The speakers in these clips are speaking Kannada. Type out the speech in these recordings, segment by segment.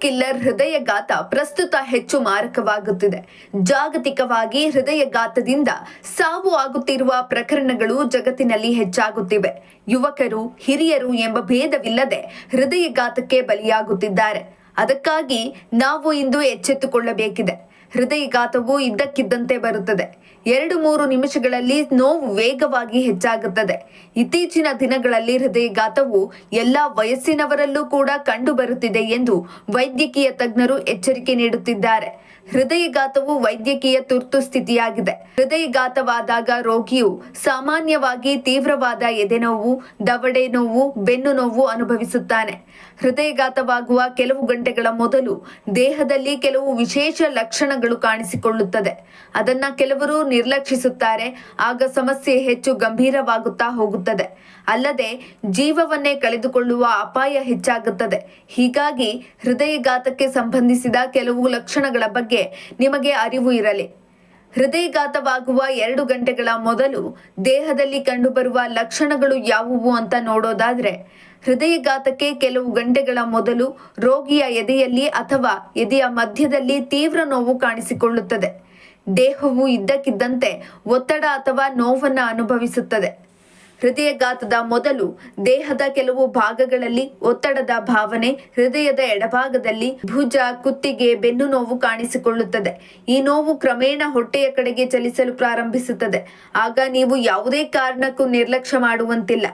ಕಿಲ್ಲರ್ ಹೃದಯಘಾತ ಪ್ರಸ್ತುತ ಹೆಚ್ಚು ಮಾರಕವಾಗುತ್ತಿದೆ. ಜಾಗತಿಕವಾಗಿ ಹೃದಯಘಾತದಿಂದ ಸಾವು ಆಗುತ್ತಿರುವ ಪ್ರಕರಣಗಳು ಜಗತ್ತಿನಲ್ಲಿ ಹೆಚ್ಚಾಗುತ್ತಿವೆ. ಯುವಕರು, ಹಿರಿಯರು ಎಂಬ ಭೇದವಿಲ್ಲದೆ ಹೃದಯಘಾತಕ್ಕೆ ಬಲಿಯಾಗುತ್ತಿದ್ದಾರೆ. ಅದಕ್ಕಾಗಿ ನಾವು ಇಂದು ಎಚ್ಚೆತ್ತುಕೊಳ್ಳಬೇಕಿದೆ. ಹೃದಯಘಾತವು ಇದ್ದಕ್ಕಿದ್ದಂತೆ ಬರುತ್ತದೆ. ಎರಡು ಮೂರು ನಿಮಿಷಗಳಲ್ಲಿ ನೋವು ವೇಗವಾಗಿ ಹೆಚ್ಚಾಗುತ್ತದೆ. ಇತ್ತೀಚಿನ ದಿನಗಳಲ್ಲಿ ಹೃದಯಘಾತವು ಎಲ್ಲಾ ವಯಸ್ಸಿನವರಲ್ಲೂ ಕೂಡ ಕಂಡುಬರುತ್ತಿದೆ ಎಂದು ವೈದ್ಯಕೀಯ ತಜ್ಞರು ಎಚ್ಚರಿಕೆ ನೀಡುತ್ತಿದ್ದಾರೆ. ಹೃದಯಘಾತವು ವೈದ್ಯಕೀಯ ತುರ್ತು ಸ್ಥಿತಿಯಾಗಿದೆ. ಹೃದಯಘಾತವಾದಾಗ ರೋಗಿಯು ಸಾಮಾನ್ಯವಾಗಿ ತೀವ್ರವಾದ ಎದೆನೋವು ದವಡೆ ನೋವು, ಬೆನ್ನು ನೋವು ಅನುಭವಿಸುತ್ತಾನೆ. ಹೃದಯಘಾತವಾಗುವ ಕೆಲವು ಗಂಟೆಗಳ ಮೊದಲು ದೇಹದಲ್ಲಿ ಕೆಲವು ವಿಶೇಷ ಲಕ್ಷಣಗಳು ಕಾಣಿಸಿಕೊಳ್ಳುತ್ತದೆ. ಅದನ್ನ ಕೆಲವರು ನಿರ್ಲಕ್ಷಿಸುತ್ತಾರೆ. ಆಗ ಸಮಸ್ಯೆ ಹೆಚ್ಚು ಗಂಭೀರವಾಗುತ್ತಾ ಹೋಗುತ್ತದೆ. ಅಲ್ಲದೆ ಜೀವವನ್ನೇ ಕಳೆದುಕೊಳ್ಳುವ ಅಪಾಯ ಹೆಚ್ಚಾಗುತ್ತದೆ. ಹೀಗಾಗಿ ಹೃದಯಘಾತಕ್ಕೆ ಸಂಬಂಧಿಸಿದ ಕೆಲವು ಲಕ್ಷಣಗಳ ಬಗ್ಗೆ ನಿಮಗೆ ಅರಿವು ಇರಲಿ. ಹೃದಯಘಾತವಾಗುವ ಎರಡು ಗಂಟೆಗಳ ಮೊದಲು ದೇಹದಲ್ಲಿ ಕಂಡುಬರುವ ಲಕ್ಷಣಗಳು ಯಾವುವು ಅಂತ ನೋಡೋದಾದ್ರೆ, ಹೃದಯಘಾತಕ್ಕೆ ಕೆಲವು ಗಂಟೆಗಳ ಮೊದಲು ರೋಗಿಯ ಎದೆಯಲ್ಲಿ ಅಥವಾ ಎದೆಯ ಮಧ್ಯದಲ್ಲಿ ತೀವ್ರ ನೋವು ಕಾಣಿಸಿಕೊಳ್ಳುತ್ತದೆ. ದೇಹವು ಇದ್ದಕ್ಕಿದ್ದಂತೆ ಒತ್ತಡ ಅಥವಾ ನೋವನ್ನು ಅನುಭವಿಸುತ್ತದೆ. ಹೃದಯಘಾತದ ಮೊದಲು ದೇಹದ ಕೆಲವು ಭಾಗಗಳಲ್ಲಿ ಒತ್ತಡದ ಭಾವನೆ ಹೃದಯದ ಎಡಭಾಗದಲ್ಲಿ ಭುಜ, ಕುತ್ತಿಗೆ, ಬೆನ್ನು ನೋವು ಕಾಣಿಸಿಕೊಳ್ಳುತ್ತದೆ. ಈ ನೋವು ಕ್ರಮೇಣ ಹೊಟ್ಟೆಯ ಕಡೆಗೆ ಚಲಿಸಲು ಪ್ರಾರಂಭಿಸುತ್ತದೆ. ಆಗ ನೀವು ಯಾವುದೇ ಕಾರಣಕ್ಕೂ ನಿರ್ಲಕ್ಷ್ಯ ಮಾಡುವಂತಿಲ್ಲ.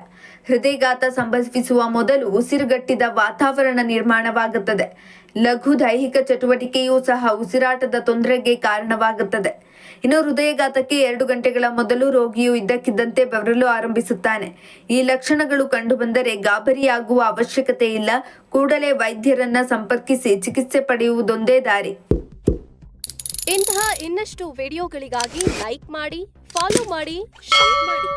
ಹೃದಯಘಾತ ಸಂಭವಿಸುವ ಮೊದಲು ಉಸಿರುಗಟ್ಟಿದ ವಾತಾವರಣ ನಿರ್ಮಾಣವಾಗುತ್ತದೆ. ಲಘು ದೈಹಿಕ ಚಟುವಟಿಕೆಯೂ ಸಹ ಉಸಿರಾಟದ ತೊಂದರೆಗೆ ಕಾರಣವಾಗುತ್ತದೆ. ಇನ್ನು ಹೃದಯಘಾತಕ್ಕೆ ಎರಡು ಗಂಟೆಗಳ ಮೊದಲು ರೋಗಿಯು ಇದ್ದಕ್ಕಿದ್ದಂತೆ ಬೆವರಲು ಆರಂಭಿಸುತ್ತಾನೆ. ಈ ಲಕ್ಷಣಗಳು ಕಂಡುಬಂದರೆ ಗಾಬರಿಯಾಗುವ ಅವಶ್ಯಕತೆ ಇಲ್ಲ. ಕೂಡಲೇ ವೈದ್ಯರನ್ನ ಸಂಪರ್ಕಿಸಿ ಚಿಕಿತ್ಸೆ ಪಡೆಯುವುದೊಂದೇ ದಾರಿ. ಇಂತಹ ಇನ್ನಷ್ಟು ವಿಡಿಯೋಗಳಿಗಾಗಿ ಲೈಕ್ ಮಾಡಿ, ಫಾಲೋ ಮಾಡಿ, ಶೇರ್ ಮಾಡಿ.